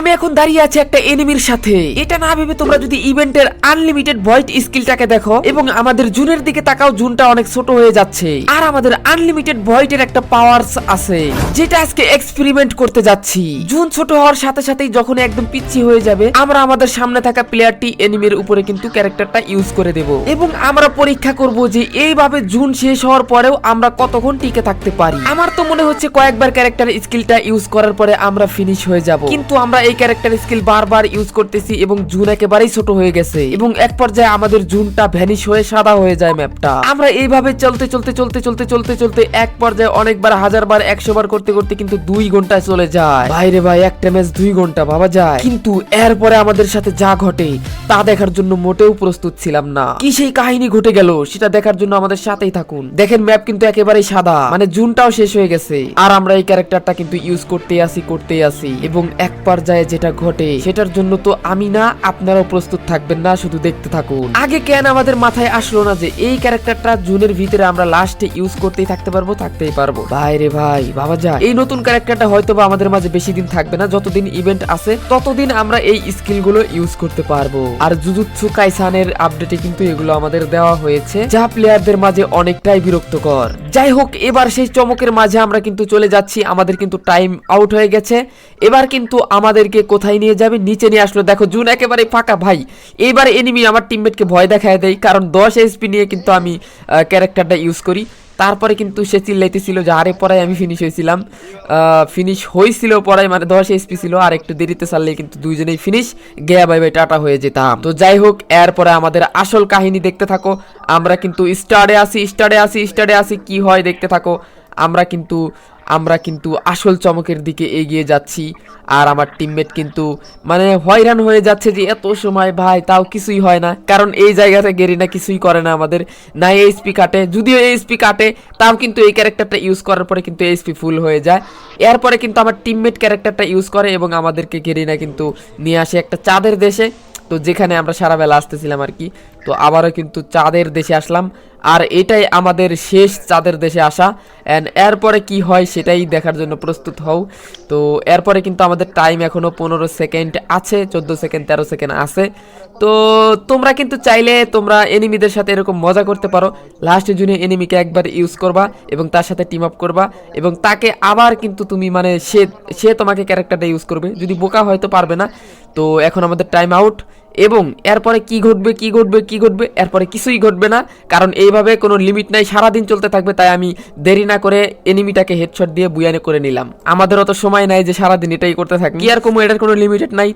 আমি এখন দাঁড়িয়ে আছি একটা এনিমির সাথে। এটা না ভেবে তোমরা যদি ইভেন্টের আনলিমিটেড ভয়েট স্কিলটাকে দেখো, এবং আমাদের জুনের দিকে তাকাও, জুনটা অনেক ছোট হয়ে যাচ্ছে। আর আমাদের আনলিমিটেড ভয়েটের একটা পাওয়ারস আছে, যেটা আজকে এক্সপেরিমেন্ট করতে যাচ্ছি। জুন ছোট হওয়ার সাথে সাথেই যখন একদম পিচ্ছি হয়ে যাবে, আমরা আমাদের সামনে থাকা প্লেয়ারটি এনিমির উপরে কিন্তু ক্যারেক্টারটা ইউজ করে দেব। এবং আমরা পরীক্ষা করব যে এইভাবে জুন শেষ হওয়ার পরেও আমরা কতক্ষণ টিকে থাকতে পারি। আমার তো মনে হচ্ছে কয়েকবার ক্যারেক্টার স্কিলটা ইউজ করার পরে আমরা ফিনিশ হয়ে যাব। কিন্তু আমরা এই ক্যারেক্টার স্কিল বারবার ইউজ করতেছি এবং জুন একেবারেই ছোট হয়ে গেছে। এবং এক পর্যায়ে আমাদের জুনটা ভ্যানিশ হয়ে সাদা হয়ে যায় ম্যাপটা আমরা এইভাবে চলতে চলতে চলতে চলতে চলতে চলতে এক পর্যায়ে অনেকবার হাজার বার একশো বার করতে করতে কিন্তু দুই ঘন্টায় চলে যায়। বাইরে ভাই, একটা ম্যাচ দুই ঘণ্টা, ভাবা যায়। কিন্তু এরপরে আমাদের সাথে যা ঘটে, তা দেখার জন্য মোটেও প্রস্তুত ছিলাম না। কি সেই কাহিনী ঘটে গেল, সেটা দেখার জন্য আমাদের সাথেই থাকুন। দেখেন ম্যাপ কিন্তু একেবারেই সাদা। মানে জুনটাও শেষ হয়ে গেছে। আর আমরা এই ক্যারেক্টারটা কিন্তু ইউজ করতেই আসি করতেই আসি এবং এক পর্যায়ে যেটা ঘটে, সেটার জন্য তো আমি না, আপনারাও প্রস্তুত থাকবেন না, শুধু দেখতে থাকুন। আগে কেন আমাদের মাথায় আসলো না যে এই ক্যারেক্টারটা জুনের ভিতরে আমরা লাস্টে ইউজ করতেই থাকতে পারব, থাকতেই পারব? ভাই রে ভাই, বাবা যা। এই নতুন ক্যারেক্টারটা হয়তো বা আমাদের মাঝে বেশি দিন থাকবে না, যতদিন ইভেন্ট আছে, ততদিন আমরা এই স্কিলগুলো ইউজ করতে পারব। আর জুজুৎসু কাইসানের আপডেটে কিন্তু এগুলো আমাদের দেওয়া হয়েছে, যা প্লেয়ারদের মাঝে অনেকটাই বিরক্তকর। যাই হোক এবার সেই চমকের মাঝে আমরা কিন্তু চলে যাচ্ছি। আমাদের কিন্তু টাইম আউট হয়ে গেছে। এবার কিন্তু আমাদেরকে কোথায় নিয়ে যাবে? নিচে নিয়ে আসলো। দেখো, জুন একেবারে ফাঁকা, ভাই। এবার এনিমি আমার টিমমেটকে ভয় দেখায় দেয়। কারণ দশ এসপি নিয়ে কিন্তু আমি ক্যারেক্টারটা ইউজ করি। তারপরে কিন্তু সে চিল্লাইতেছিল যে, আরে পরাই আমি ফিনিশ হয়েছিলাম। ফিনিশ হয়েছিল পরাই মানে দশ এসপি ছিল, আর একটু দেরিতে চাললে কিন্তু দুইজনেই ফিনিশ গেয়া বাই বাই টাটা হয়ে যেতাম। তো যাই হোক, এরপরে আমাদের আসল কাহিনী দেখতে থাকো। আমরা কিন্তু স্টারে আসি স্টারে আসি স্টারে আসি কি হয় দেখতে থাকো। আমরা কিন্তু আমরা কিন্তু আসল চমকের দিকে এগিয়ে যাচ্ছি। আর আমার টিমমেট কিন্তু মানে হয়রান হয়ে যাচ্ছে যে এত সময় ভাই, তাও কিছুই হয় না। কারণ এই জায়গাতে গেরিনা কিছুই করে না আমাদের। না এইচপি কাটে, যদিও এইচপি কাটে, তাও কিন্তু এই ক্যারেক্টারটা ইউজ করার পরে কিন্তু এইচপি ফুল হয়ে যায়। এরপরে কিন্তু আমার টিমমেট ক্যারেক্টারটা ইউজ করে এবং আমাদেরকে গেরিনা কিন্তু নিয়ে আসে একটা চাঁদের দেশে। তো যেখানে আমরা সারা বেলা আসতেছিলাম আর কি। তো আবারও কিন্তু চাঁদের দেশে আসলাম। আর এটাই আমাদের শেষ চাঁদের দেশে আসা। অ্যান্ড এরপরে কি হয় সেটাই দেখার জন্য প্রস্তুত হও। তো এরপরে কিন্তু আমাদের টাইম এখনও পনেরো সেকেন্ড আছে, চোদ্দ সেকেন্ড তেরো সেকেন্ড আছে। তো তোমরা কিন্তু চাইলে তোমরা এনিমিদের সাথে এরকম মজা করতে পারো। লাস্টে জুনে এনিমিকে একবার ইউজ করবা এবং তার সাথে টিম আপ করবা এবং তাকে আবার কিন্তু তুমি মানে সে সে তোমাকে ক্যারেক্টারটা ইউজ করবে। যদি বোকা হয়তো পারবে না। তো এখন আমাদের টাইম আউট এবং এরপরে কি ঘটবে কি ঘটবে কি ঘটবে, এরপরে কিছুই ঘটবে না, কারণ এইভাবে কোনো লিমিট নাই, সারাদিন চলতে থাকবে, তাই আমি দেরি না করে এনিমিটাকে হেডশট দিয়ে বুয়ানে করে নিলাম। আমাদের অত সময় নাই যে সারাদিন এটাই করতে থাকি। আর কোনো এটার কোনো লিমিটেড নাই।